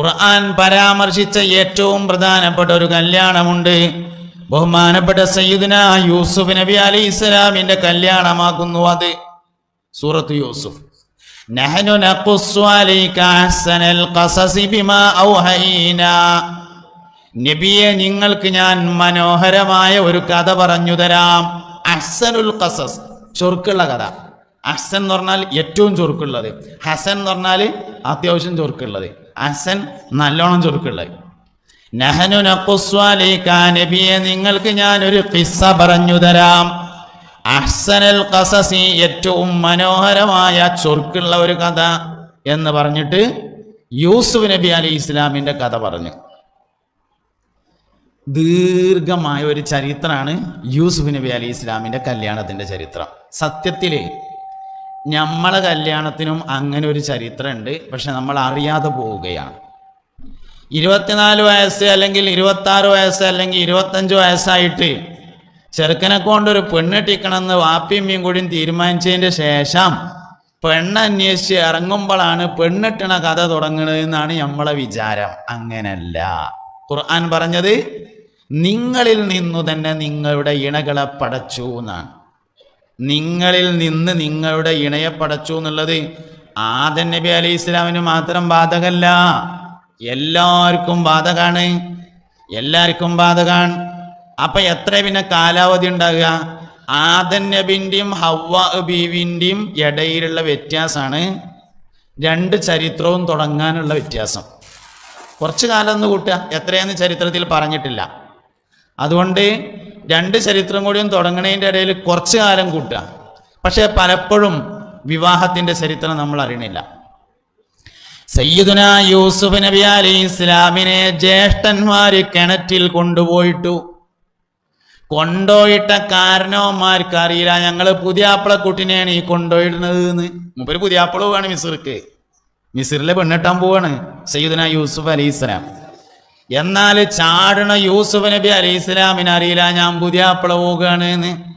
ഖുർആൻ പരാമർശിച്ച ഏറ്റവും പ്രധാനപ്പെട്ട ഒരു കല്യാണമുണ്ട്. ബഹുമാനപ്പെട്ട സയ്യിദിന യൂസുഫ് നബി അലി ഇസ്ലാമിന്റെ കല്യാണമാകുന്നു അത്. സൂറത്ത് യൂസുഫ്. നബിയെ നിങ്ങൾക്ക് ഞാൻ മനോഹരമായ ഒരു കഥ പറഞ്ഞു തരാം. അഹ്സനുൽ ഖസസ് ചൊറുക്കുള്ള കഥ. അഹ്സൻ എന്ന് പറഞ്ഞാൽ ഏറ്റവും ചൊറുക്കുള്ളത് ഹസൻ എന്ന് പറഞ്ഞാൽ അത്യാവശ്യം ചൊറുക്കുള്ളത് അഹ്സൻ നല്ലോണം ചുരുക്കുള്ള നഹനു നബിയെ നിങ്ങൾക്ക് ഞാൻ ഒരു കിസ്സ പറഞ്ഞു തരാം. അഹ്സനൽ കസസി ഏറ്റവും മനോഹരമായ ചൊർക്കുള്ള ഒരു കഥ എന്ന് പറഞ്ഞിട്ട് യൂസുഫ് നബി അലി ഇസ്ലാമിന്റെ കഥ പറഞ്ഞു. ദീർഘമായ ഒരു ചരിത്രമാണ് യൂസുഫ് നബി അലി ഇസ്ലാമിന്റെ കല്യാണത്തിന്റെ ചരിത്രം. സത്യത്തിൽ നമ്മളെ കല്യാണത്തിനും അങ്ങനെ ഒരു ചരിത്രമുണ്ട് പക്ഷെ നമ്മൾ അറിയാതെ പോവുകയാണ്. ഇരുപത്തിനാല് വയസ്സ് അല്ലെങ്കിൽ ഇരുപത്താറ് വയസ്സ് അല്ലെങ്കിൽ ഇരുപത്തഞ്ച് വയസ്സായിട്ട് ചെറുക്കനെ കൊണ്ടൊരു പെണ്ണെട്ടിക്കണമെന്ന് വാപ്പിയമ്മയും കൂടിയും തീരുമാനിച്ചതിന്റെ ശേഷം പെണ്ണ് പെണ്ണന്വേഷിച്ച് ഇറങ്ങുമ്പോഴാണ് പെണ്ണിട്ടണ കഥ തുടങ്ങുന്നത് എന്നാണ് നമ്മളെ വിചാരം. അങ്ങനല്ല. ഖുർആൻ പറഞ്ഞത് നിങ്ങളിൽ നിന്നു തന്നെ നിങ്ങളുടെ ഇണകളെ പടച്ചു എന്നാണ് നിങ്ങളിൽ നിന്ന് നിങ്ങളുടെ ഇണയെ പടച്ചു എന്നുള്ളത് ആദൻ നബി അലി ഇസ്ലാമിന് മാത്രം ബാധകല്ല. എല്ലാവർക്കും ബാധകാണ്. എല്ലാവർക്കും ബാധകാണ്. അപ്പൊ എത്ര പിന്നെ കാലാവധി ഉണ്ടാകുക? ആദൻ നബിന്റെയും ഹവ്വ ബീവിന്റെയും ഇടയിലുള്ള വ്യത്യാസമാണ്. രണ്ട് ചരിത്രവും തുടങ്ങാനുള്ള വ്യത്യാസം. കുറച്ച് കാലം ഒന്ന് കൂട്ടുക. എത്രയെന്ന് ചരിത്രത്തിൽ പറഞ്ഞിട്ടില്ല. അതുകൊണ്ട് രണ്ട് ചരിത്രം കൂടിയും തുടങ്ങണതിന്റെ ഇടയിൽ കുറച്ച് കാലം കൂട്ടുക. പക്ഷേ പലപ്പോഴും വിവാഹത്തിന്റെ ചരിത്രം നമ്മൾ അറിയണില്ല. സയ്യിദുന യൂസുഫ് നബി അലി ഇസ്ലാമിനെ ജ്യേഷ്ഠന്മാര് കിണറ്റിൽ കൊണ്ടുപോയിട്ടു. കൊണ്ടോയിട്ട കാരണവന്മാർക്ക് അറിയില്ല. ഞങ്ങൾ പുതിയാപ്പിളക്കുട്ടിനെയാണ് ഈ കൊണ്ടുപോയിടുന്നത് എന്ന് മുമ്പ് പുതിയാപ്പിള പോവാണ് മിസിർക്ക് മിസിറിലെ പെണ്ണിട്ടാൻ പോവാണ് സയ്യിദുന യൂസുഫ് അലി ഇസ്ലാം. എന്നാൽ ചാടണ യൂസുഫ് നബി അലി ഇസ്ലാമിന് അറിയില്ല ഞാൻ പുതിയാപ്പിള പോവുകയാണ് എന്ന്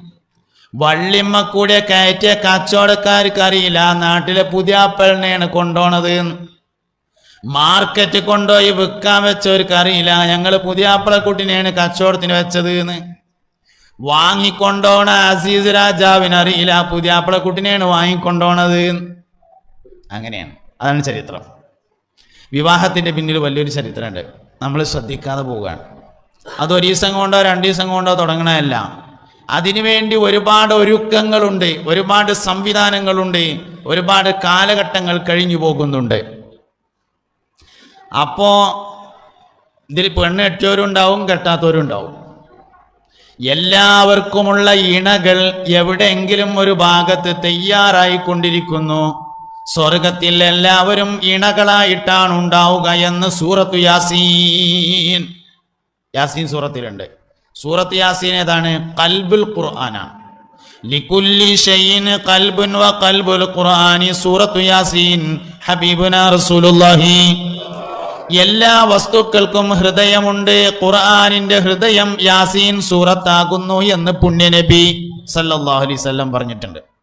വള്ളിമ്മ കൂടെ കയറ്റിയ കച്ചവടക്കാർക്ക് അറിയില്ല നാട്ടിലെ പുതിയാപ്പിളിനെയാണ് കൊണ്ടുപോണത്. മാർക്കറ്റ് കൊണ്ടുപോയി വിൽക്കാൻ വെച്ചവർക്ക് അറിയില്ല ഞങ്ങൾ പുതിയാപ്പിളക്കുട്ടിനെയാണ് കച്ചവടത്തിന് വെച്ചത് എന്ന്. വാങ്ങിക്കൊണ്ടോണ അസീസ് രാജാവിന് അറിയില്ല പുതിയാപ്പിളക്കുട്ടിനെയാണ് വാങ്ങിക്കൊണ്ടോണത്. അങ്ങനെയാണ്. അതാണ് ചരിത്രം. വിവാഹത്തിന്റെ പിന്നിൽ വലിയൊരു ചരിത്രമുണ്ട്. നമ്മൾ ശ്രദ്ധിക്കാതെ പോവുകയാണ്. അത് ഒരു ദിവസം കൊണ്ടോ രണ്ട് ദിവസം കൊണ്ടോ തുടങ്ങണമല്ല അതിനുവേണ്ടി ഒരുപാട് ഒരുക്കങ്ങളുണ്ട് ഒരുപാട് സംവിധാനങ്ങളുണ്ട് ഒരുപാട് കാലഘട്ടങ്ങൾ കഴിഞ്ഞു പോകുന്നുണ്ട്. അപ്പോൾ ഇതിൽ പെണ്ണ് കെട്ടിയവരുണ്ടാവും കെട്ടാത്തവരുണ്ടാവും. എല്ലാവർക്കുമുള്ള ഇണകൾ എവിടെയെങ്കിലും ഒരു ഭാഗത്ത് തയ്യാറായിക്കൊണ്ടിരിക്കുന്നു. സ്വർഗത്തിൽ എല്ലാവരും ഇണകളായിട്ടാണ് ഉണ്ടാവുക എന്ന് സൂറത്തു യാസീൻ. യാസീൻ സൂറത്തിലുണ്ട്. സൂറത്ത് യാസീൻ ഏതാണ്? കൽബുൽ ഖുർആനാണ്. ലികുല്ലി ഷൈഇൻ കൽബുൻ വ ഖൽബുൽ ഖുർആനി സൂറത്തു യാസീൻ. ഹബീബുന റസൂലുള്ളാഹി. എല്ലാ വസ്തുക്കൾക്കും ഹൃദയമുണ്ട്. ഖുർആനിന്റെ ഹൃദയം യാസീൻ സൂറത്താകുന്നു എന്ന് പുണ്യനബി സല്ലല്ലാഹു അലൈഹി വസല്ലം പറഞ്ഞിട്ടുണ്ട്.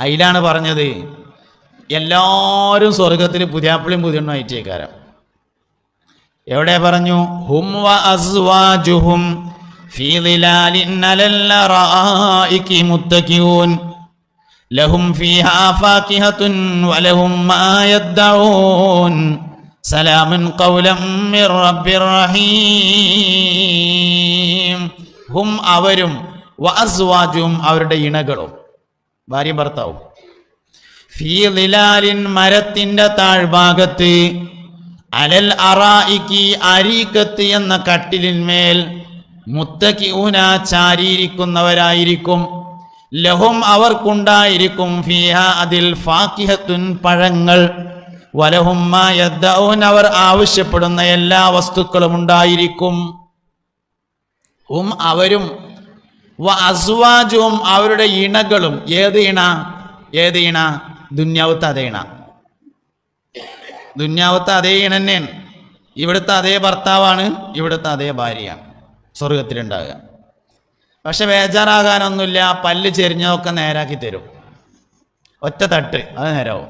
അതിലാണ് പറഞ്ഞത് എല്ലാവരും സ്വർഗത്തിൽ പുതിയാപ്പിളിയും പുതിയണ്ണും അയച്ചേക്കാരം എവിടെ പറഞ്ഞു? ഹും വ അസ്വാജുഹും ഫീ ലഹും ഫീഹാ വലഹും മിർ റഹീം. ഹും അവരും വ അസ്വാജുഹും അവരുടെ ഇണകളും. ഭാര്യ ഭർത്താവും. ഫീലിലാലിൻ മരത്തിന്റെ താഴ്ഭാഗത്ത് അലൽ അറായിക്ക് അരീക്കത്ത് എന്ന കട്ടിലിന്മേൽ മുത്തക്കി ഊന ചാരിയിരിക്കുന്നവരായിരിക്കും. ലഹും അവർക്കുണ്ടായിരിക്കും ഫിഹ അതിൽ ഫാക്കിഹത്തുൻ പഴങ്ങൾ. വലഹും അവർ ആവശ്യപ്പെടുന്ന എല്ലാ വസ്തുക്കളും ഉണ്ടായിരിക്കും. ഹും അവരും വ അസ്വാജും അവരുടെ ഇണകളും. ഏത് ഇണ? ഏത് ഇണ? ദുന്യാവത്ത് അതേ ഇണ. ദുന്യാവത്ത് അതേ ഇണ തന്നെയാണ് ഇവിടുത്തെ അതേ ഭർത്താവാണ് ഇവിടുത്തെ അതേ ഭാര്യയാണ്. സ്വർഗത്തിലുണ്ടാകുക പക്ഷെ ബേജാറാകാനൊന്നുമില്ല പല്ല് ചെരിഞ്ഞതൊക്കെ നേരാക്കി തരും. ഒറ്റ തട്ട് അത് നേരാവും.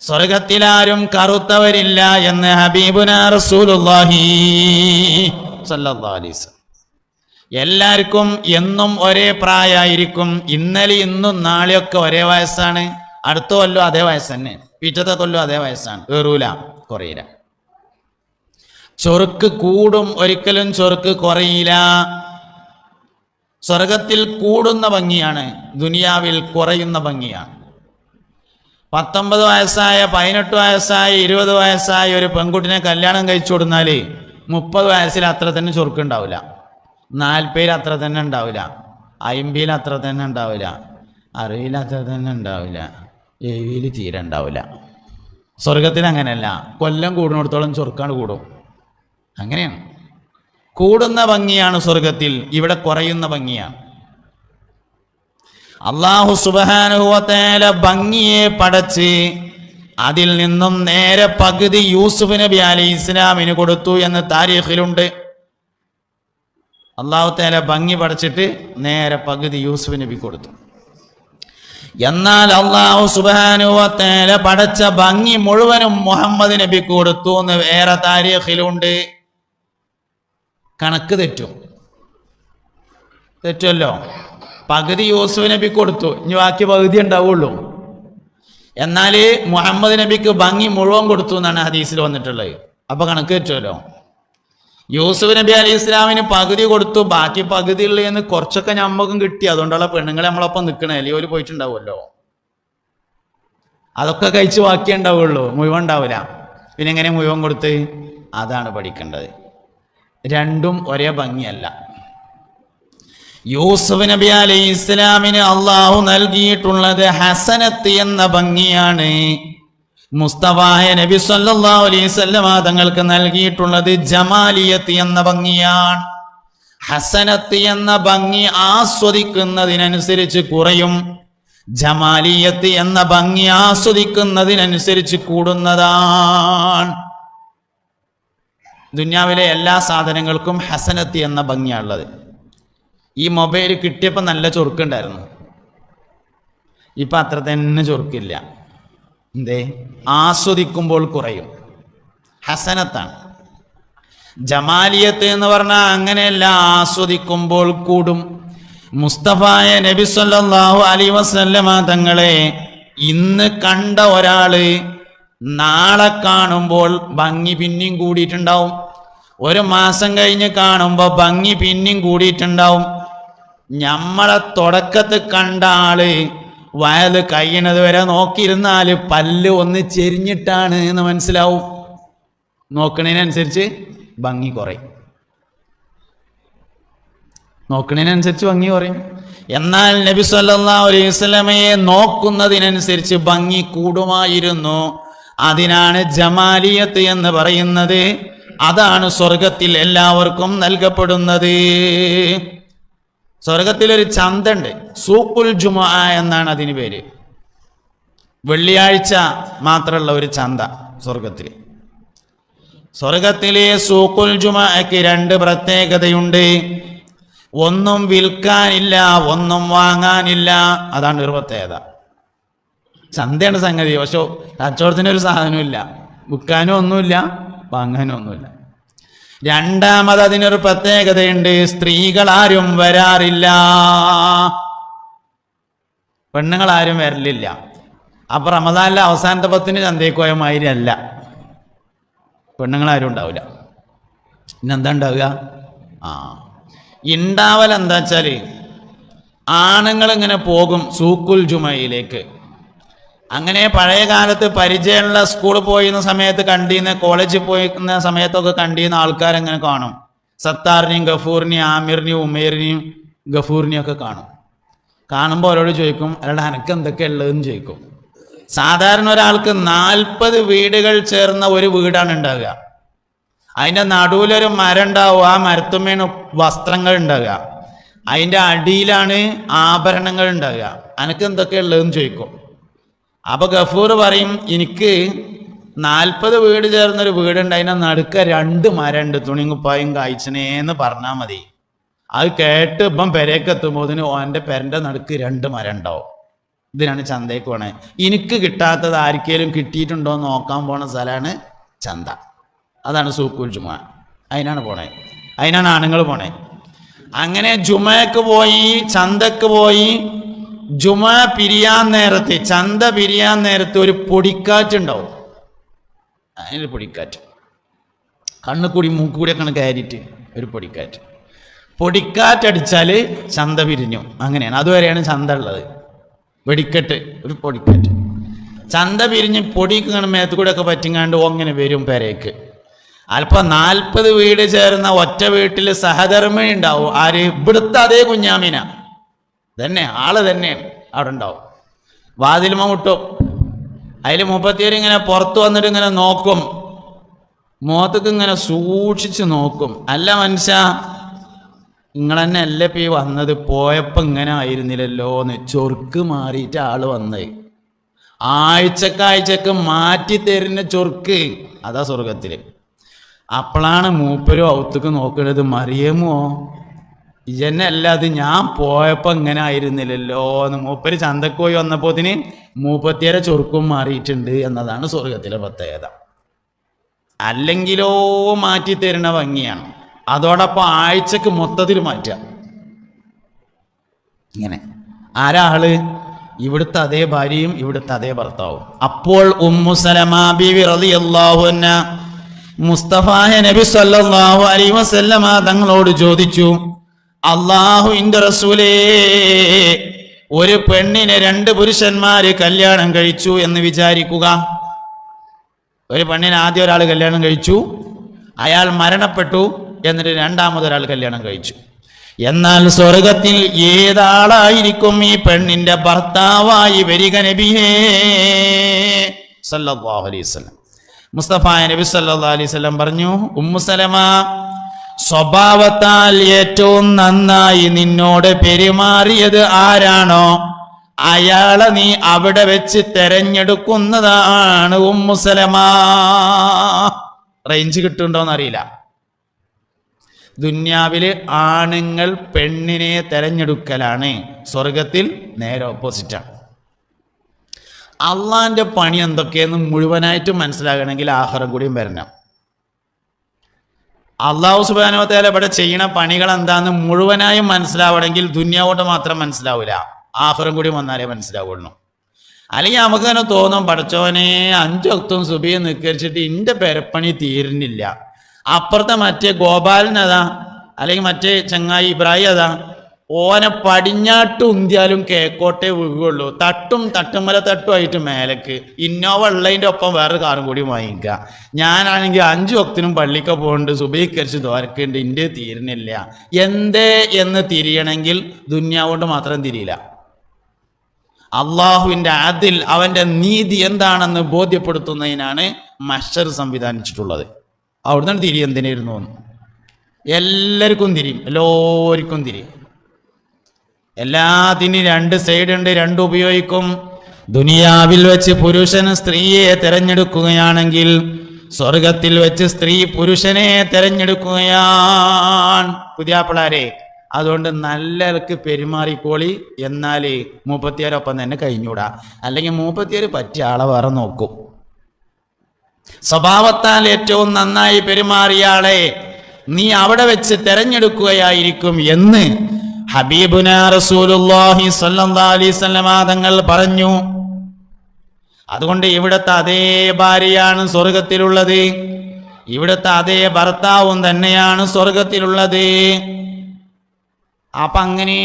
സ്വർഗത്തിലാരും കറുത്തവരില്ല എന്ന് ഹബീബുന റസൂലുള്ളാഹി സല്ലല്ലാഹു അലൈഹി. എല്ലാവർക്കും എന്നും ഒരേ പ്രായമായിരിക്കും. ഇന്നലെ ഇന്നും നാളെയൊക്കെ ഒരേ വയസ്സാണ്. അടുത്ത കൊല്ലം അതേ വയസ്സ് തന്നെ. പിറ്റത്തെ കൊല്ലം അതേ വയസ്സാണ്. ഏറൂല കുറയില്ല ചൊറുക്ക് കൂടും. ഒരിക്കലും ചൊറുക്ക് കുറയില്ല സ്വർഗത്തിൽ കൂടുന്ന ഭംഗിയാണ്. ദുനിയാവിൽ കുറയുന്ന ഭംഗിയാണ്. പത്തൊമ്പത് വയസ്സായ പതിനെട്ട് വയസ്സായ ഇരുപത് വയസ്സായ ഒരു പെൺകുട്ടിനെ കല്യാണം കഴിച്ചു കൊടുത്താൽ മുപ്പത് വയസ്സിൽ അത്ര തന്നെ ചൊറുക്കുണ്ടാവില്ല നാൽപ്പതിൽ അത്ര തന്നെ ഉണ്ടാവില്ല. അയിമ്പയിൽ അത്ര തന്നെ ഉണ്ടാവില്ല. അറുപതിൽ അത്ര തന്നെ ഉണ്ടാവില്ല. എഴുപതിൽ തീരെ ഉണ്ടാവില്ല. സ്വർഗത്തിൽ അങ്ങനെയല്ല. കൊല്ലം കൂടുന്നിടത്തോളം ചൊറുക്കാണ് കൂടും. അങ്ങനെയാണ്. കൂടുന്ന ഭംഗിയാണ് സ്വർഗത്തിൽ ഇവിടെ കുറയുന്ന ഭംഗിയാണ്. അള്ളാഹു സുബാനുഭവത്തേല ഭംഗിയെ പടച്ച് അതിൽ നിന്നും നേരെ പകുതി യൂസുഫ് നബി അലി ഇസ്ലാമിന് കൊടുത്തു എന്ന് താരീഖിലുണ്ട്. അള്ളാഹു തേല ഭംഗി പടച്ചിട്ട് നേരെ പകുതി യൂസുഫ് നബി കൊടുത്തു. എന്നാൽ അള്ളാഹു സുബാനുവത്തേല പടച്ച ഭംഗി മുഴുവനും മുഹമ്മദ് നബി കൊടുത്തു എന്ന് വേറെ താരീഖിലുണ്ട്. കണക്ക് തെറ്റും? തെറ്റുമല്ലോ പകുതി യൂസുഫ് നബി കൊടുത്തു. ഇനി ബാക്കി പകുതി ഉണ്ടാവുള്ളൂ. എന്നാൽ മുഹമ്മദ് നബിക്ക് ഭംഗി മുഴുവൻ കൊടുത്തു എന്നാണ് ഹദീസിൽ വന്നിട്ടുള്ളത്. അപ്പൊ കണക്ക് തെറ്റുമല്ലോ യൂസുഫ് നബി അലി ഇസ്ലാമിന് പകുതി കൊടുത്തു ബാക്കി പകുതി ഉള്ളതെന്ന് കുറച്ചൊക്കെ ഞമ്മക്കും കിട്ടി. അതുകൊണ്ടുള്ള പെണ്ണുങ്ങളെ നമ്മളൊപ്പം നിൽക്കണേ ഒരു പോയിട്ടുണ്ടാവുമല്ലോ. അതൊക്കെ കഴിച്ച് ബാക്കി ഉണ്ടാവുള്ളൂ. മുഴുവൻ ഉണ്ടാവില്ല. പിന്നെ എങ്ങനെ മുഴുവൻ കൊടുത്ത്? അതാണ് പഠിക്കേണ്ടത്. രണ്ടും ഒരേ ഭംഗിയല്ല. യൂസുഫ് നബി അലൈഹി ഇസ്ലാമിന് അള്ളാഹു നൽകിയിട്ടുള്ളത് ഹസനത്ത് എന്ന ഭംഗിയാണ്. മുസ്തഫായ നബി അലൈഹി വസല്ലമ തങ്ങൾക്ക് നൽകിയിട്ടുള്ളത് ജമാലിയത്ത് എന്ന ഭംഗിയാണ്. ഹസനത്ത് എന്ന ഭംഗി ആസ്വദിക്കുന്നതിനനുസരിച്ച് കുറയും. ജമാലിയത്ത് എന്ന ഭംഗി ആസ്വദിക്കുന്നതിനനുസരിച്ച് കൂടുന്നതാണ്. ദുന്യാവിലെ എല്ലാ സാധനങ്ങൾക്കും ഹസനത്ത് എന്ന ഭംഗിയാണുള്ളത് ഈ മൊബൈൽ കിട്ടിയപ്പോൾ നല്ല ചൊറുക്കുണ്ടായിരുന്നു. ഇപ്പം അത്ര തന്നെ ചൊറുക്കില്ല. എന്തേ ആസ്വദിക്കുമ്പോൾ കുറയും. ഹസനത്താണ്. ജമാലിയത്ത് എന്ന് പറഞ്ഞാൽ അങ്ങനെയല്ല ആസ്വദിക്കുമ്പോൾ കൂടും. മുസ്തഫായ നബി സല്ലാഹു അലി വസല്ലമ തങ്ങളെ ഇന്ന് കണ്ട ഒരാൾ നാളെ കാണുമ്പോൾ ഭംഗി പിന്നെയും കൂടിയിട്ടുണ്ടാവും. ഒരു മാസം കഴിഞ്ഞ് കാണുമ്പോൾ ഭംഗി പിന്നെയും കൂടിയിട്ടുണ്ടാവും. നമ്മളെ തുടക്കത്ത് കണ്ട ആൾ വയൽ കഴിയണത് വരെ നോക്കിയിരുന്നാൽ പല്ല് ഒന്ന് ചെരിഞ്ഞിട്ടാണ് എന്ന് മനസ്സിലാവും. നോക്കണതിനനുസരിച്ച് ഭംഗി കുറയും. നോക്കണതിനനുസരിച്ച് ഭംഗി കുറയും. എന്നാൽ നബി സല്ലല്ലാഹു അലൈഹി വസല്ലമയെ നോക്കുന്നതിനനുസരിച്ച് ഭംഗി കൂടുമായിരുന്നു. അതിനാണ് ജമാലിയത്ത് എന്ന് പറയുന്നത്. അതാണ് സ്വർഗത്തിൽ എല്ലാവർക്കും നൽകപ്പെടുന്നത്. സ്വർഗത്തിലൊരു ചന്തണ്ട്. സൂക്കുൽ ജുമ എന്നാണ് അതിന് പേര്. വെള്ളിയാഴ്ച മാത്രമുള്ള ഒരു ചന്ത സ്വർഗത്തിൽ സ്വർഗത്തിലെ സൂക്കുൽ ജുമയ്ക്ക് രണ്ട് പ്രത്യേകതയുണ്ട്. ഒന്നും വിൽക്കാനില്ല ഒന്നും വാങ്ങാനില്ല. അതാണ് ഒരു പ്രത്യേകത. ചന്തയാണ് സംഗതി. പക്ഷെ കച്ചവടത്തിന് ഒരു സാധനമില്ല വിൽക്കാനും ഒന്നുമില്ല വാങ്ങാനും ഒന്നുമില്ല. രണ്ടാമത് അതിനൊരു പ്രത്യേകതയുണ്ട്. സ്ത്രീകളാരും വരാറില്ല. പെണ്ണുങ്ങളാരും വരലില്ല. അപ്പൊ റമദാനിലെ അവസാനത്തെ പത്തിന് ചന്തയ്ക്കോയ മാതിരി അല്ല. പെണ്ണുങ്ങളാരും ഉണ്ടാവില്ല. പിന്നെന്താ ഉണ്ടാവുക? ആ. വെച്ചാൽ ആണുങ്ങൾ ഇങ്ങനെ പോകും സൂക്കുൽ ജുമയിലേക്ക്. അങ്ങനെ പഴയ കാലത്ത് പരിചയമുള്ള സ്കൂളിൽ പോയിരുന്ന സമയത്ത് കണ്ടിരുന്ന കോളേജിൽ പോയിരുന്ന സമയത്തൊക്കെ കണ്ടിരുന്ന ആൾക്കാരെങ്ങനെ കാണും? സത്താറിനെയും ഗഫൂറിനെയും ആമിറിനെയും ഉമേറിനെയും ഗഫൂറിനെയും ഒക്കെ കാണും. കാണുമ്പോൾ അവരോട് ചോദിക്കും അയാളുടെ അനക്ക് എന്തൊക്കെ ഉള്ളതെന്ന് ചോദിക്കും. സാധാരണ ഒരാൾക്ക് നാൽപ്പത് വീടുകൾ ചേർന്ന ഒരു വീടാണ് ഉണ്ടാവുക. അതിന്റെ നടുവിലൊരു മരം ഉണ്ടാവും ആ മരത്തുമേണ് വസ്ത്രങ്ങൾ ഉണ്ടാവുക. അതിന്റെ അടിയിലാണ് ആഭരണങ്ങൾ ഉണ്ടാവുക. അനക്ക് എന്തൊക്കെ ഉള്ളതെന്ന് ചോദിക്കും. അപ്പൊ ഗഫൂർ പറയും എനിക്ക് നാൽപ്പത് വീട് ചേർന്നൊരു വീടുണ്ട് അതിനെ നടുക്ക രണ്ട് മരമുണ്ട് തുണിങ്കുപ്പായും കായ്ച്ചനേന്ന് പറഞ്ഞാൽ മതി. അത് കേട്ട് ഇപ്പം പെരേക്കെത്തുമ്പോൾ ഓന്റെ പെരന്റെ നടുക്ക് രണ്ട് മരണ്ടോ ഇതിനാണ് ചന്തയ്ക്ക് പോണേ. എനിക്ക് കിട്ടാത്തത് ആർക്കേലും കിട്ടിയിട്ടുണ്ടോ എന്ന് നോക്കാൻ പോണ സ്ഥലമാണ് ചന്ത. അതാണ് സൂക്കുൽ ജുമ. അതിനാണ് പോണേ. അതിനാണ് ആണുങ്ങൾ പോണേ. അങ്ങനെ ജുമയ്ക്ക് പോയി ചന്തക്ക് പോയി ജുമ പിരിയാൻ നേരത്തെ ചന്ത പിരിയാൻ നേരത്തെ ഒരു പൊടിക്കാറ്റുണ്ടാവും. അതിനൊരു പൊടിക്കാറ്റ്. കണ്ണു കൂടി മൂക്കുകൂടിയൊക്കെ കയറിയിട്ട് ഒരു പൊടിക്കാറ്റ്. പൊടിക്കാറ്റടിച്ചാൽ ചന്ത പിരിഞ്ഞു. അങ്ങനെയാണ്. അതുവരെയാണ് ചന്ത ഉള്ളത്. വെടിക്കെട്ട് ഒരു പൊടിക്കാറ്റ് ചന്ത പിരിഞ്ഞ് പൊടിക്ക് മേത്ത് കൂടെ ഒക്കെ പറ്റിങ്ങാണ്ട് അങ്ങനെ വരും പെരേക്ക്. അല്പം നാൽപ്പത് വീട് ചേർന്ന ഒറ്റ വീട്ടിൽ സഹധർമ്മിണി ഉണ്ടാവും. ആര്? ഇവിടുത്തെ അതേ കുഞ്ഞാമീന. തന്നെ ആൾ തന്നെ. അവിടെ ഉണ്ടാവും. വാതിലുമ മുട്ടും അതിൽ മുപ്പത്തിയേര് ഇങ്ങനെ പുറത്ത് വന്നിട്ട് ഇങ്ങനെ നോക്കും. മുഖത്തേക്ക് ഇങ്ങനെ സൂക്ഷിച്ച് നോക്കും. അല്ല മനുഷ്യ നിങ്ങൾ തന്നെ അല്ല ഇപ്പൊ ഈ വന്നത്? പോയപ്പോൾ ഇങ്ങനെ ആയിരുന്നില്ലല്ലോ എന്ന് ചൊർക്ക് മാറിയിട്ട് ആൾ വന്നത്. ആഴ്ചക്കാഴ്ചക്ക് മാറ്റി തരുന്ന ചൊർക്ക് അതാ സ്വർഗത്തിൽ അപ്പോഴാണ് മൂപ്പരും ഔത്തുക്ക് നോക്കുന്നത് മറിയമോ ഇജന്നെ അല്ലാതെ ഞാൻ പോയപ്പോൾ ഇങ്ങനെ ആയിരുന്നില്ലല്ലോ എന്ന് മൂപ്പര് ചന്തക്ക് പോയി വന്നപ്പോത്തിന് മൂപ്പത്തിയര ചൊറുക്കും മാറിയിട്ടുണ്ട് എന്നതാണ് സ്വർഗത്തിലെ പ്രത്യേകത. അല്ലെങ്കിലോ മാറ്റി തരുന്ന ഭംഗിയാണ്. അതോടൊപ്പം ആഴ്ചക്ക് മൊത്തത്തിൽ മാറ്റുക. ഇങ്ങനെ. ആരാൾ ഇവിടുത്തെ അതേ ഭാര്യയും ഇവിടുത്തെ അതേ ഭർത്താവും. അപ്പോൾ ഉമ്മു സലമാ ബിവി റളിയല്ലാഹു അൻഹ മുസ്തഫായ നബി സല്ലല്ലാഹു അലൈഹി വസല്ലമ തങ്ങളോട് ചോദിച്ചു അള്ളാഹുവിന്റെ റസൂലേ ഒരു പെണ്ണിനെ രണ്ട് പുരുഷന്മാര് കല്യാണം കഴിച്ചു എന്ന് വിചാരിക്കുക. ഒരു പെണ്ണിനെ ആദ്യം ഒരാൾ കല്യാണം കഴിച്ചു അയാൾ മരണപ്പെട്ടു എന്നിട്ട് രണ്ടാമതൊരാൾ കല്യാണം കഴിച്ചു. എന്നാൽ സ്വർഗത്തിൽ ഏതാളായിരിക്കും ഈ പെണ്ണിന്റെ ഭർത്താവായി വരിക നബിയേ? അലൈഹി മുസ്തഫ നബി സല്ലാ അലൈഹി വസല്ലം പറഞ്ഞു ഉമ്മുസലമ സ്വഭാവത്താൽ ഏറ്റവും നന്നായി നിന്നോട് പെരുമാറിയത് ആരാണോ? അയാളെ നീ അവിടെ വെച്ച് തെരഞ്ഞെടുക്കുന്നതാണ് ഉമ്മുസലമാ റേഞ്ച് കിട്ടുന്നുണ്ടോന്ന് അറിയില്ല. ദുന്യാവിൽ ആണുങ്ങൾ പെണ്ണിനെ തെരഞ്ഞെടുക്കലാണ്. സ്വർഗത്തിൽ നേരെ ഓപ്പോസിറ്റാണ്. അള്ളാന്റെ പണി എന്തൊക്കെയെന്ന് മുഴുവനായിട്ട് മനസ്സിലാകണമെങ്കിൽ ആഹാരം കൂടിയും വരണം. അള്ളാഹു സുബാനുവത്തേല ഇവിടെ ചെയ്യണ പണികൾ എന്താന്ന് മുഴുവനായും മനസ്സിലാവണമെങ്കിൽ ദുന്യാവോട്ട് മാത്രം മനസ്സിലാവില്ല ആഹ്റം കൂടി വന്നാലേ മനസ്സിലാവുള്ളൂ. അല്ലെങ്കിൽ നമുക്ക് തന്നെ തോന്നും പഠിച്ചവനെ അഞ്ചൊക്തും സുബിയെ നിക്കരിച്ചിട്ട് ഇന്റെ പെരപ്പണി തീരുന്നില്ല. അപ്പുറത്തെ മറ്റേ ഗോപാലൻ അതാ അല്ലെങ്കിൽ മറ്റേ ചങ്ങായി ഇബ്രാഹിം അതാ ഓനെ പടിഞ്ഞാട്ട് ഉന്തിയാലും കേക്കോട്ടേ വീഴുള്ളൂ തട്ടും തട്ടുമല തട്ടുമായിട്ട് മേലക്ക്. ഇന്നോവ ഉള്ളതിന്റെ ഒപ്പം വേറെ കാറും കൂടി വാങ്ങിക്കുക. ഞാനാണെങ്കിൽ അഞ്ചു വക്തിനും പള്ളിക്ക പോകുന്നുണ്ട് സുബീകരിച്ച് ദോരക്കുണ്ട് ഇന്റെ തീരുന്നില്ല എന്തേ എന്ന് തിരിയണമെങ്കിൽ ദുന്യാവുകൊണ്ട് മാത്രം തിരിയില്ല. അള്ളാഹുവിന്റെ അതിൽ അവന്റെ നീതി എന്താണെന്ന് ബോധ്യപ്പെടുത്തുന്നതിനാണ് മഷർ സംവിധാനിച്ചിട്ടുള്ളത്. അവിടുന്ന് തിരി എന്തിനായിരുന്നു? എല്ലാവർക്കും തിരിയും. എല്ലാവർക്കും തിരിയും. എല്ലാത്തിനും രണ്ട് സൈഡ് ഉണ്ട് രണ്ടും ഉപയോഗിക്കും. ദുനിയാവിൽ വെച്ച് പുരുഷൻ സ്ത്രീയെ തിരഞ്ഞെടുക്കുകയാണെങ്കിൽ സ്വർഗത്തിൽ വെച്ച് സ്ത്രീ പുരുഷനെ തിരഞ്ഞെടുക്കുകയാണ്. പുതിയാപ്പിളാരെ അതുകൊണ്ട് നല്ലവർക്ക് പെരുമാറിക്കോളി. എന്നാൽ മൂപ്പത്തിയാരൊപ്പം തന്നെ കഴിഞ്ഞൂടാ അല്ലെങ്കിൽ മൂപ്പത്തിയാര് പറ്റിയ ആളെ വേറെ നോക്കും. സ്വഭാവത്താൽ ഏറ്റവും നന്നായി പെരുമാറിയ ആളെ നീ അവിടെ വെച്ച് തെരഞ്ഞെടുക്കുകയായിരിക്കും എന്ന് ഹബീബുന തങ്ങൾ പറഞ്ഞു അതുകൊണ്ട് ഇവിടുത്തെ അതേ ഭാര്യയാണ് സ്വർഗത്തിലുള്ളത്. ഇവിടുത്തെ അതേ ഭർത്താവും തന്നെയാണ് സ്വർഗത്തിലുള്ളത്. അപ്പൊ അങ്ങനെ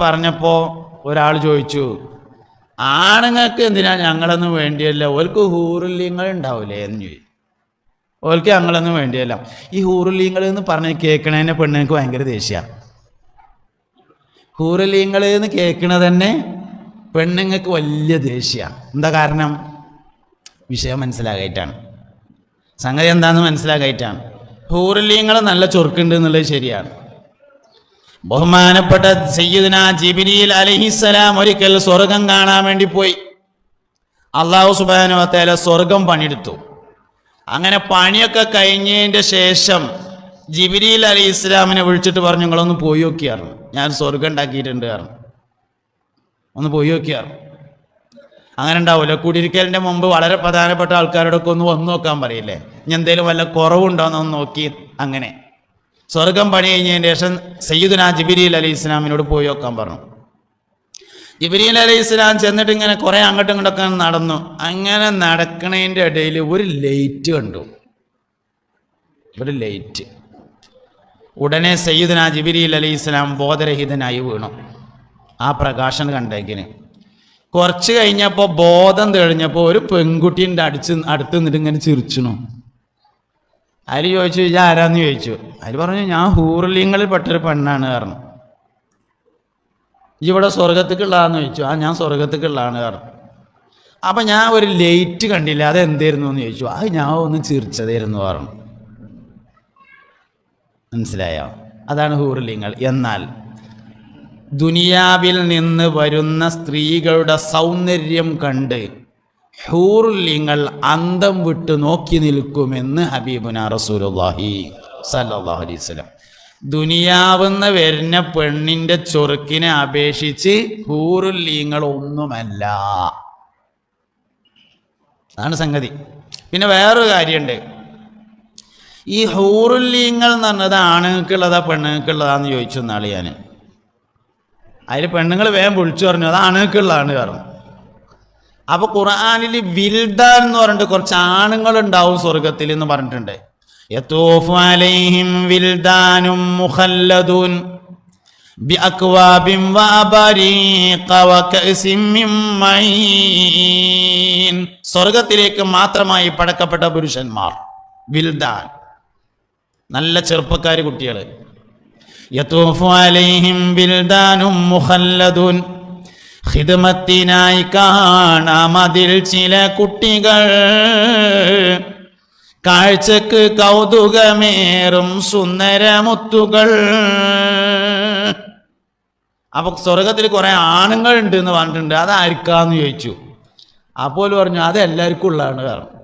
പറഞ്ഞപ്പോ ഒരാൾ ചോദിച്ചു ആണുങ്ങൾക്ക് എന്തിനാ ഞങ്ങളൊന്നും വേണ്ടിയല്ല? ഓൽക്ക് ഹൂറുല്യങ്ങൾ ഉണ്ടാവില്ലേ എന്ന് ചോദിച്ചു. ഓൽക്ക് ഞങ്ങളൊന്നും വേണ്ടിയല്ല. ഈ ഹൂറുല്യങ്ങൾ എന്ന് പറഞ്ഞ് കേൾക്കണേനെ പെണ്ണുങ്ങൾക്ക് ഭയങ്കര ദേഷ്യ. ഹൂറുല്യങ്ങൾ എന്ന് കേൾക്കണ തന്നെ പെണ്ണുങ്ങൾക്ക് വലിയ ദേഷ്യമാണ് എന്താ കാരണം? വിഷയം മനസ്സിലാകായിട്ടാണ്. സംഗതി എന്താണെന്ന് മനസ്സിലാകായിട്ടാണ്. ഹൂറലിങ്ങൾ നല്ല ചൊറുക്കുണ്ട് എന്നുള്ളത് ശരിയാണ്. ബഹുമാനപ്പെട്ട സയ്യിദ്ന ജിബിരിയിൽ അലഹിസലാം ഒരിക്കൽ സ്വർഗം കാണാൻ വേണ്ടി പോയി. അള്ളാഹു സുബാനുവത്തേല സ്വർഗം പണിയെടുത്തു. അങ്ങനെ പണിയൊക്കെ കഴിഞ്ഞതിന്റെ ശേഷം ജിബിരിയിൽ അലി ഇസ്ലാമിനെ വിളിച്ചിട്ട് പറഞ്ഞു നിങ്ങളൊന്ന് പോയി നോക്കിയായിരുന്നു ഞാൻ സ്വർഗം ഉണ്ടാക്കിയിട്ടുണ്ട് കാരണം ഒന്ന് പോയി നോക്കിയായിരുന്നു അങ്ങനെ ഉണ്ടാവില്ല കുടിയിരിക്കലിന്റെ മുമ്പ് വളരെ പ്രധാനപ്പെട്ട ആൾക്കാരോടൊക്കെ ഒന്ന് വന്നു നോക്കാൻ പറയില്ലേ? ഇനി എന്തെങ്കിലും വല്ല കുറവുണ്ടോ എന്നൊന്ന് നോക്കി. അങ്ങനെ. സ്വർഗം പണി കഴിഞ്ഞതിന് ശേഷം സയ്യിദുന ജിബിരിയിൽ അലി ഇസ്ലാമിനോട് പോയി നോക്കാൻ പറഞ്ഞു. ജിബിരിയിൽ അലി ഇസ്ലാം ചെന്നിട്ട് ഇങ്ങനെ കുറേ അങ്ങോട്ടും ഇങ്ങോട്ടൊക്കെ നടന്നു. അങ്ങനെ നടക്കണതിന്റെ ഇടയിൽ ഒരു ലൈറ്റ് കണ്ടു. ഒരു ലൈറ്റ്. ഉടനെ സയ്യിദുന ജിബിരിയിൽ അലി ഇസ്ലാം ബോധരഹിതനായി വീണു. ആ പ്രകാശം കണ്ടേക്കിന് കുറച്ച് കഴിഞ്ഞപ്പോൾ ബോധം തെളിഞ്ഞപ്പോൾ ഒരു പെൺകുട്ടീന്റെ അടിച്ച് അടുത്ത് നിന്നിട്ട് ഇങ്ങനെ ചിരിച്ചണു. അതിൽ ചോദിച്ചു ഇത് ആരാന്ന് ചോദിച്ചു? അതിൽ പറഞ്ഞു ഞാൻ ഹൂർലിങ്ങളിൽ പെട്ടൊരു പെണ്ണാണ് കാരണം "ഇയ്യ് ഇവിടെ സ്വർഗത്തേക്കുള്ളതാന്ന് ചോദിച്ചു. ആ ഞാൻ സ്വർഗത്തേക്കുള്ളതാണ് കാരണം അപ്പം ഞാൻ ഒരു ലൈറ്റ് കണ്ടില്ല അത് എന്തായിരുന്നു എന്ന് ചോദിച്ചു. അത് ഞാൻ ഒന്ന് ചിരിച്ചതായിരുന്നു പറഞ്ഞു. മനസ്സിലായോ? അതാണ് ഹൂർലിങ്ങൾ എന്നാൽ ദുനിയാവിൽ നിന്ന് വരുന്ന സ്ത്രീകളുടെ സൗന്ദര്യം കണ്ട് ഹൂർലിങ്ങൾ അന്തം വിട്ട് നോക്കി നിൽക്കുമെന്ന് ഹബീബുന റസൂലുള്ളാഹി സല്ലാഹു അലൈഹി ദുനിയാവെന്ന് വരുന്ന പെണ്ണിന്റെ ചൊറുക്കിനെ അപേക്ഷിച്ച് ഹൂറുല്ലീങ്ങൾ ഒന്നുമല്ല. അതാണ് സംഗതി. പിന്നെ വേറൊരു കാര്യമുണ്ട്. ഈ ഹൂറുല്ലീങ്ങൾ എന്ന് പറഞ്ഞത് ആണുങ്ങൾക്കുള്ളതാ പെണ്ണുങ്ങൾക്കുള്ളതാന്ന് ചോദിച്ചു എന്നാൾ ഞാൻ അതിൽ പെണ്ണുങ്ങൾ വേഗം വിളിച്ചു പറഞ്ഞു അത് ആണുങ്ങൾക്കുള്ളതാണ് പറഞ്ഞു. അപ്പോൾ ഖുർആാനിൽ വിൽദ എന്ന് പറഞ്ഞിട്ട് കുറച്ച് ആണുങ്ങൾ ഉണ്ടാവും സ്വർഗത്തിൽ എന്ന് പറഞ്ഞിട്ടുണ്ട്. യത്തൂഫു അലൈഹിം സ്വർഗത്തിലേക്ക് മാത്രമായി പടക്കപ്പെട്ട പുരുഷന്മാർ വിൽദാൻ. നല്ല ചെറുപ്പക്കാർ കുട്ടികൾ യതൂഫു അലൈഹിം കാണാം അതിൽ ചില കുട്ടികൾ. കാഴ്ചക്ക് കൗതുകമേറും സുന്ദരമുത്തുകൾ. അപ്പൊ സ്വർഗത്തിൽ കുറെ ആണുങ്ങൾ ഉണ്ട് എന്ന് പറഞ്ഞിട്ടുണ്ട്. അതായിരിക്കാന്ന് ചോദിച്ചു. അപ്പോൾ പറഞ്ഞു അത് എല്ലാവർക്കും ഉള്ളതാണ്. കാരണം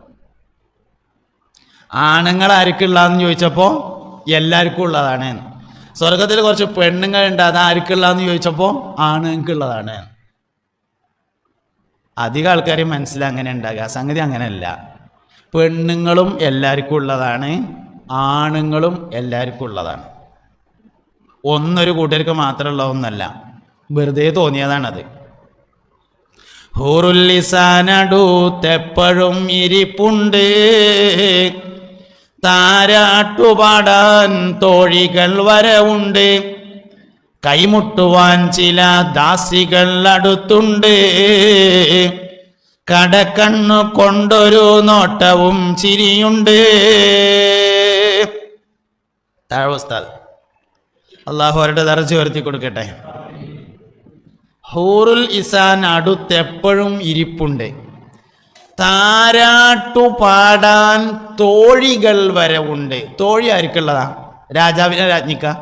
ആണുങ്ങൾ ആർക്കുള്ളതെന്ന് ചോദിച്ചപ്പോൾ എല്ലാവർക്കും ഉള്ളതാണ്. സ്വർഗത്തിൽ കുറച്ച് പെണ്ണുങ്ങളുണ്ട് അത് ആർക്കുള്ളതെന്ന് ചോദിച്ചപ്പോൾ ആണുങ്ങൾക്കുള്ളതാണ്. അധികം ആൾക്കാർ മനസ്സിൽ അങ്ങനെ ഉണ്ടാകുക. സംഗതി അങ്ങനെയല്ല. പെണ്ണുങ്ങളും എല്ലാവർക്കും ഉള്ളതാണ് ആണുങ്ങളും എല്ലാവർക്കും ഉള്ളതാണ്. ഒന്നൊരു കൂട്ടർക്ക് മാത്രമുള്ള ഒന്നല്ല. വെറുതെ തോന്നിയതാണത്. ഹൂറുല്ലിസാനടുത്തെപ്പോഴും ഇരിപ്പുണ്ട്. താരാട്ടുപാടാൻ തോഴികൾ വരവുണ്ട്. കൈമുട്ടുവാൻ ചില ദാസികൾ അടുത്തുണ്ട്. കടക്കണ്ണു കൊണ്ടൊരു നോട്ടവും ചിരിയുണ്ട്. താഴ്വസ്താദ് അള്ളാഹു അവരുടെ ദർജ വരുത്തി കൊടുക്കട്ടെ. ഹൂറുൽ ഇസാൻ അടുത്തെപ്പോഴും ഇരിപ്പുണ്ട്. താരാട്ടു പാടാൻ തോഴികൾ വരെ ഉണ്ട്. തോഴി ആർക്കുള്ളതാ? രാജാവിനെ രാജ്ഞിക്ക?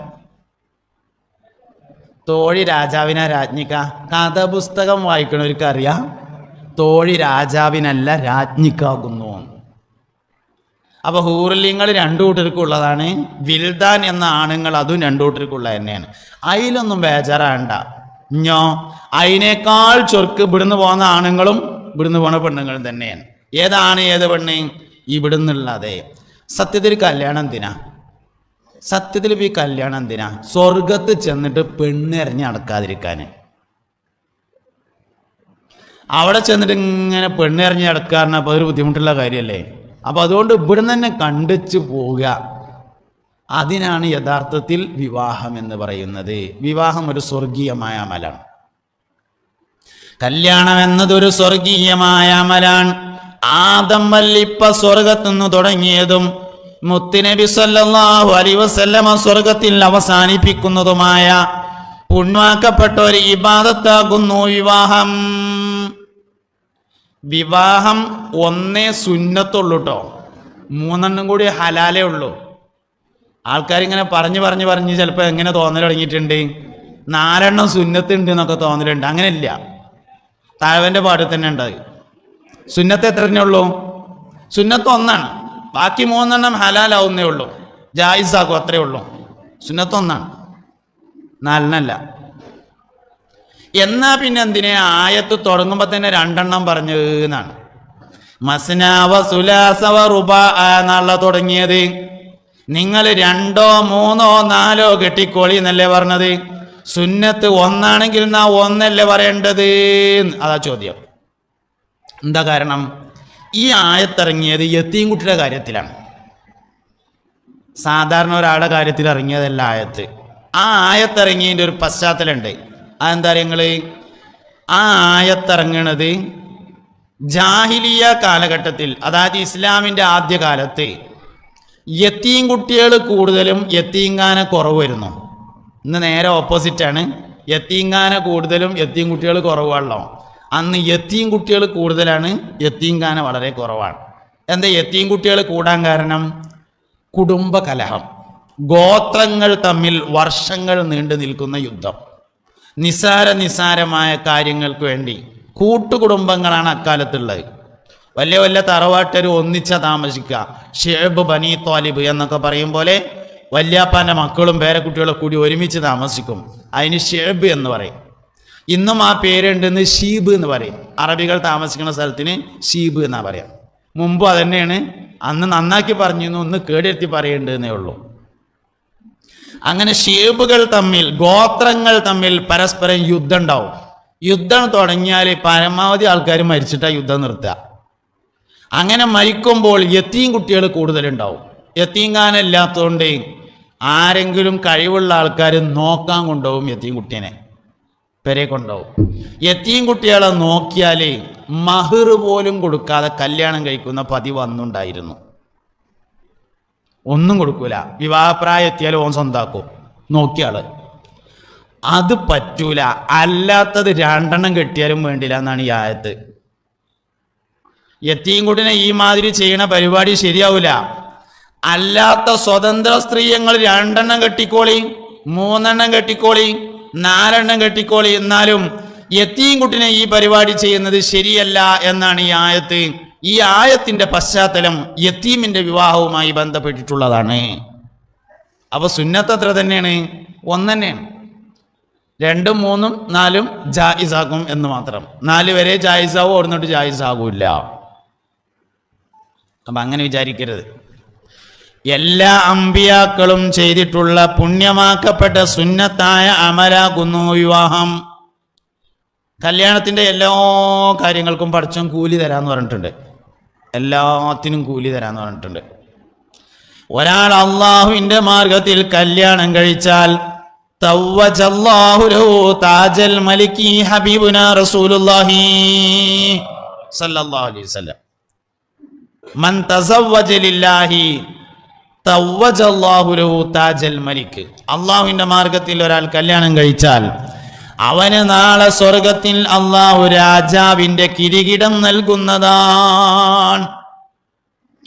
തോഴി രാജാവിനെ രാജ്ഞിക്ക. കഥപുസ്തകം വായിക്കണവർക്ക് അറിയാം തോഴി രാജാവിനല്ല രാജ്ഞിക്കാകുന്നു. അപ്പൊ ഹൂറിലിങ്ങൾ രണ്ടു കൂട്ടർക്കുള്ളതാണ്. വിൽദാൻ എന്ന ആണുങ്ങൾ അതും രണ്ടു കൂട്ടർക്കുള്ള തന്നെയാണ്. അതിലൊന്നും ബേജാറാണ്ട. ഞോ അതിനേക്കാൾ ചൊർക്ക് ഇവിടുന്ന് പോകുന്ന ആണുങ്ങളും ഇവിടുന്ന് പോണ പെണ്ണുങ്ങളും തന്നെയാണ്. ഏതാണ് ഏത് പെണ്ണ്? ഇവിടുന്നുള്ളത്. സത്യത്തിൽ കല്യാണം എന്തിനാ? സത്യത്തിൽ ഈ കല്യാണം എന്തിനാ? സ്വർഗത്ത് ചെന്നിട്ട് പെണ്ണ് എറിഞ്ഞ് നടക്കാതിരിക്കാൻ. അവിടെ ചെന്നിട്ട് ഇങ്ങനെ പെണ്ണ് എറിഞ്ഞ് നടക്കാറിന് അപ്പോൾ അതൊരു ബുദ്ധിമുട്ടുള്ള കാര്യമല്ലേ അപ്പോൾ അതുകൊണ്ട് ഇവിടുന്ന് തന്നെ കണ്ടിച്ച് പോവുക. അതിനാണ് യഥാർത്ഥത്തിൽ വിവാഹം എന്ന് പറയുന്നത്. വിവാഹം ഒരു സ്വർഗീയമായ അമലാണ്. കല്യാണം എന്നതൊരു സ്വർഗീയമായ അമലാണ്. ആദം വല്ലിപ്പ സ്വർഗത്തുനിന്ന് തുടങ്ങിയതും സല്ലല്ലാഹു അലൈഹി വസല്ലമ സ്വർഗത്തിൽ അവസാനിപ്പിക്കുന്നതുമായ പുണ്വാക്കപ്പെട്ട ഒരു ഇബാദത്താകുന്നു വിവാഹം. വിവാഹം ഒന്നേ സുന്നത്തുള്ളൂ കേട്ടോ മൂന്നെണ്ണം കൂടി ഹലാലേ ഉള്ളൂ. ആൾക്കാരിങ്ങനെ പറഞ്ഞു പറഞ്ഞു പറഞ്ഞ് ചിലപ്പോൾ എങ്ങനെ തോന്നൽ തുടങ്ങിയിട്ടുണ്ട്? നാലെണ്ണം സുന്നത്തുണ്ട് എന്നൊക്കെ തോന്നലുണ്ട്. അങ്ങനെയില്ല. താഴവന്റെ പാട് തന്നെ ഉണ്ടായി. സുന്നത്ത് എത്ര തന്നെ ഉള്ളൂ? സുന്നത്ത് ഒന്നാണ്. ബാക്കി മൂന്നെണ്ണം ഹലാലാവുന്നേ ഉള്ളൂ. ജായിസാക്കും അത്രേ ഉള്ളൂ. സുന്നത്ത് ഒന്നാണ്. നാലിനല്ല എന്നാ പിന്നെ എന്തിനെ? ആയത്ത് തുടങ്ങുമ്പോൾ തന്നെ രണ്ടെണ്ണം പറഞ്ഞു എന്നാണ്. മസ്നാവ സുലാസവ റുബ എന്നുള്ള തുടങ്ങിയത്. നിങ്ങൾ രണ്ടോ മൂന്നോ നാലോ കെട്ടിക്കോളി എന്നല്ലേ പറഞ്ഞത്? സുന്നത്ത് ഒന്നാണെങ്കിൽ നാ ഒന്നല്ലേ പറയേണ്ടത് അതാ ചോദ്യം. എന്താ കാരണം? ഈ ആയത്തിറങ്ങിയത് യത്തീം കുട്ടിയുടെ കാര്യത്തിലാണ്. സാധാരണ ഒരാളുടെ കാര്യത്തിൽ ഇറങ്ങിയതല്ല ആയത്ത്. ആ ആയത്തിറങ്ങിയതിന്റെ ഒരു പശ്ചാത്തലമുണ്ട്. അതെന്താ നിങ്ങൾ ആ ആയത്തിറങ്ങണത് ജാഹിലിയ കാലഘട്ടത്തിൽ അതായത് ഇസ്ലാമിന്റെ ആദ്യ കാലത്ത് യത്തീം കുട്ടികൾ കൂടുതലും യത്തീങ്കാന കുറവ് വരുന്നു. ഇന്ന് നേരെ ഓപ്പോസിറ്റാണ് യത്തീങ്കാന കൂടുതലും യത്തീം കുട്ടികൾ കുറവാണല്ലോ. അന്ന് യത്തീം കുട്ടികൾ കൂടുതലാണ് യത്തീങ്കാന വളരെ കുറവാണ്. എന്താ യത്തീം കുട്ടികൾ കൂടാൻ കാരണം? കുടുംബ കലഹം ഗോത്രങ്ങൾ തമ്മിൽ വർഷങ്ങൾ നീണ്ടു നിൽക്കുന്ന യുദ്ധം. നിസാര നിസാരമായ കാര്യങ്ങൾക്ക് വേണ്ടി കൂട്ടുകുടുംബങ്ങളാണ് അക്കാലത്തുള്ളത്. വലിയ വലിയ തറവാട്ടർ ഒന്നിച്ച താമസിക്കുക. ഷേബ് ബനി തോലിബ് എന്നൊക്കെ പറയും പോലെ വല്യാപ്പാന്റെ മക്കളും പേരക്കുട്ടികളും കൂടി ഒരുമിച്ച് താമസിക്കും. അതിന് ഷേബ് എന്ന് പറയും. ഇന്നും ആ പേരുണ്ടെന്ന് ഷീബ് എന്ന് പറയും. അറബികൾ താമസിക്കുന്ന സ്ഥലത്തിന് ഷീബ് എന്നാ പറയാം. മുമ്പ് അതന്നെയാണ്. അന്ന് നന്നാക്കി പറഞ്ഞു ഒന്ന് കേടെടുത്തി പറയേണ്ടതെന്നേ ഉള്ളൂ. അങ്ങനെ ഷേബുകൾ തമ്മിൽ ഗോത്രങ്ങൾ തമ്മിൽ പരസ്പരം യുദ്ധം ഉണ്ടാവും. യുദ്ധം തുടങ്ങിയാൽ പരമാവധി ആൾക്കാർ മരിച്ചിട്ടാ യുദ്ധം നിർത്തുക. അങ്ങനെ മരിക്കുമ്പോൾ യത്തീം കുട്ടികൾ കൂടുതലുണ്ടാവും. യത്തീങ്കാനില്ലാത്തതുകൊണ്ട് ആരെങ്കിലും കഴിവുള്ള ആൾക്കാർ നോക്കാൻ കൊണ്ടുപോകും യത്തീം കുട്ടീനെ പെരെ കൊണ്ടുപോകും. യത്തീം കുട്ടികളെ നോക്കിയാൽ മഹിർ പോലും കൊടുക്കാതെ കല്യാണം കഴിക്കുന്ന പതിവ് അന്നുണ്ടായിരുന്നു. ഒന്നും കൊടുക്കൂല. വിവാഹപ്രായം എത്തിയാൽ ഓൻ സ്വന്താക്കും. നോക്കിയാൾ. അത് പറ്റൂല. അല്ലാത്തത് രണ്ടെണ്ണം കെട്ടിയാലും വേണ്ടില്ല എന്നാണ് ഈ ആയത്ത്. യത്തീംകുട്ടിനെ ഈ മാതിരി ചെയ്യണ പരിപാടി ശരിയാവൂല. അല്ലാത്ത സ്വതന്ത്ര സ്ത്രീയങ്ങൾ രണ്ടെണ്ണം കെട്ടിക്കോളി മൂന്നെണ്ണം കെട്ടിക്കോളി നാലെണ്ണം കെട്ടിക്കോളി. എന്നാലും എത്തിയും യത്തീംകുട്ടിനെ ഈ പരിപാടി ചെയ്യുന്നത് ശരിയല്ല എന്നാണ് ഈ ആയത്ത്. ഈ ആയത്തിന്റെ പശ്ചാത്തലം യത്തീമിന്റെ വിവാഹവുമായി ബന്ധപ്പെട്ടിട്ടുള്ളതാണ്. അപ്പൊ സുന്നത്ത് അത്ര തന്നെയാണ്. ഒന്ന് തന്നെയാണ് രണ്ടും മൂന്നും നാലും ജായിസാക്കും എന്ന് മാത്രം. നാല് വരെ ജായിസാവും ഓടുന്നിട്ട് ജായിസാകൂല്ല. അപ്പം അങ്ങനെ വിചാരിക്കരുത്. എല്ലാ അമ്പിയാക്കളും ചെയ്തിട്ടുള്ള പുണ്യമാക്കപ്പെട്ട സുന്നത്തായ അമലാകുന്നു വിവാഹം. കല്യാണത്തിന്റെ എല്ലാ കാര്യങ്ങൾക്കും പഠിച്ചും കൂലി തരാമെന്ന് പറഞ്ഞിട്ടുണ്ട്. എല്ലാത്തിനും കൂലി തരാമെന്ന് പറഞ്ഞിട്ടുണ്ട്. ഒരാൾ അള്ളാഹുവിന്റെ മാർഗത്തിൽ കല്യാണം കഴിച്ചാൽ താജൽ മലിക്കി ഹബീബുന റസൂലുള്ളാഹി സല്ലല്ലാഹു അലൈഹി വസല്ലം. മൻ തസവ്വജ ലില്ലാഹി അള്ളാഹുവിന്റെ മാർഗത്തിൽ ഒരാൾ കല്യാണം കഴിച്ചാൽ അവന് നാളെ സ്വർഗത്തിൽ അള്ളാഹു രാജാവിന്റെ കിരീടം നൽകുന്നതാണ്.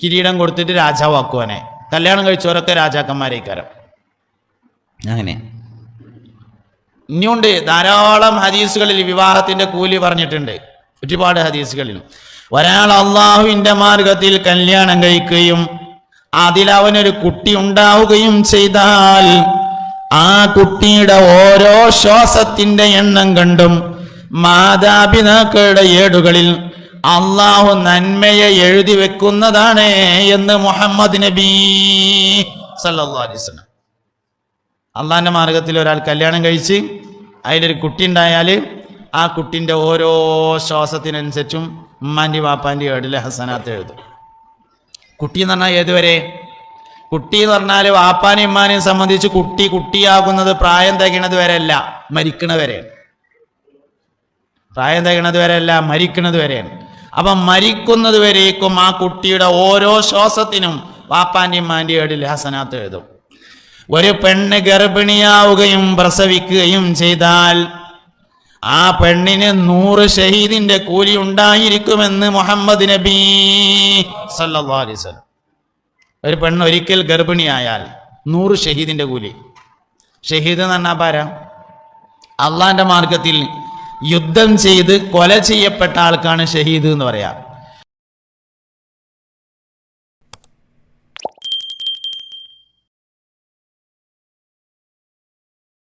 കിരീടം കൊടുത്തിട്ട് രാജാവാക്കുവാനെ കല്യാണം കഴിച്ചവരൊക്കെ രാജാക്കന്മാരേക്കാരം. അങ്ങനെ. ഇനിയുണ്ട് ധാരാളം ഹദീസുകളിൽ വിവാഹത്തിന്റെ കൂലി പറഞ്ഞിട്ടുണ്ട്. ഒരുപാട് ഹദീസുകളിൽ ഒരാൾ അള്ളാഹുവിന്റെ മാർഗത്തിൽ കല്യാണം കഴിക്കുകയും അതിൽ അവനൊരു കുട്ടി ഉണ്ടാവുകയും ചെയ്താൽ ആ കുട്ടിയുടെ ഓരോ ശ്വാസത്തിന്റെ എണ്ണം കണ്ടും മാതാപിതാക്കളുടെ ഏടുകളിൽ അള്ളാഹു നന്മയെ എഴുതി വെക്കുന്നതാണ് എന്ന് മുഹമ്മദ് നബി വസല്ലം. അള്ളാഹിന്റെ മാർഗത്തിൽ ഒരാൾ കല്യാണം കഴിച്ച് അതിലൊരു കുട്ടി ഉണ്ടായാൽ ആ കുട്ടിന്റെ ഓരോ ശ്വാസത്തിനനുസരിച്ചും ഉമ്മാന്റെ വാപ്പാന്റെ ഏടിലെ ഹസനാത്ത് എഴുതും. കുട്ടി എന്ന് പറഞ്ഞാൽ ഏതുവരെ? കുട്ടി എന്ന് പറഞ്ഞാൽ വാപ്പാനെയും ഉമ്മാനെയും സംബന്ധിച്ച് കുട്ടി കുട്ടിയാകുന്നത് പ്രായം തികണത് വരെ അല്ല മരിക്കണത് വരെയാണ്. പ്രായം തികണത് വരെ അല്ല മരിക്കണത് വരെയാണ്. അപ്പം മരിക്കുന്നത് വരേക്കും ആ കുട്ടിയുടെ ഓരോ ശ്വാസത്തിനും വാപ്പാന്റെയും ഉമ്മാന്റെയും ഏടിൽ ഹസനാത്ത് എഴുതും. ഒരു പെണ്ണ് ഗർഭിണിയാവുകയും പ്രസവിക്കുകയും ചെയ്താൽ ആ പെണ്ണിന് നൂറ് ഷഹീദിന്റെ കൂലി ഉണ്ടായിരിക്കുമെന്ന് മുഹമ്മദ് നബി അലൈഹി വസല്ലം. ഒരു പെണ്ണ് ഒരിക്കൽ ഗർഭിണിയായാൽ നൂറ് ഷഹീദിന്റെ കൂലി. ഷഹീദ് എന്ന് പറഞ്ഞാൽ പാരാ അള്ളാന്റെ മാർഗത്തിൽ യുദ്ധം ചെയ്ത് കൊല ചെയ്യപ്പെട്ട ആൾക്കാണ് ഷഹീദ് എന്ന് പറയാം.